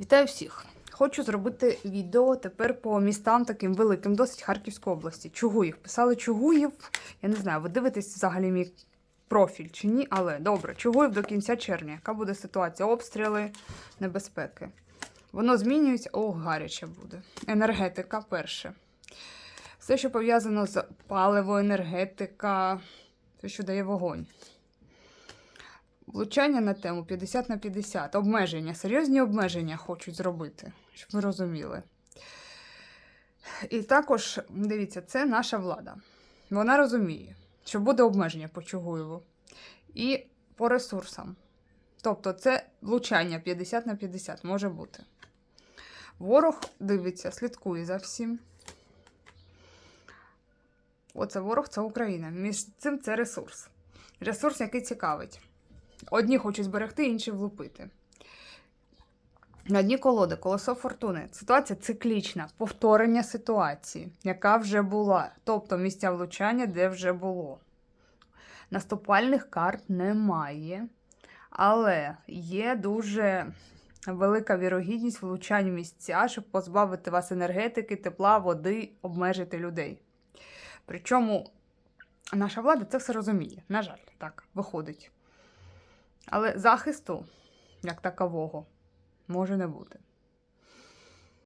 Вітаю всіх! Хочу зробити відео тепер по містам таким великим, досить Харківської області. Чугуїв. Писали Чугуїв. Я не знаю, ви дивитесь взагалі мій профіль чи ні, але добре, Чугуїв до кінця червня. Яка буде ситуація? Обстріли, небезпеки. Воно змінюється, о, гаряче буде. Енергетика перше. Все, що пов'язано з паливо, енергетика, все, що дає вогонь. Влучання на тему 50 на 50. Обмеження. Серйозні обмеження хочуть зробити, щоб ви розуміли. І також, дивіться, це наша влада. Вона розуміє, що буде обмеження по Чугуєву і по ресурсам. Тобто це влучання 50 на 50 може бути. Ворог дивиться, слідкує за всім. Оце ворог це Україна. Між цим це ресурс. Ресурс, який цікавить. Одні хочуть зберегти, інші влупити. На дні колоди, колесо фортуни. Ситуація циклічна, повторення ситуації, яка вже була. Тобто місця влучання, де вже було. Наступальних карт немає, але є дуже велика вірогідність влучань місця, щоб позбавити вас енергетики, тепла, води, обмежити людей. Причому наша влада це все розуміє. На жаль, так виходить. Але захисту, як такового, може не бути.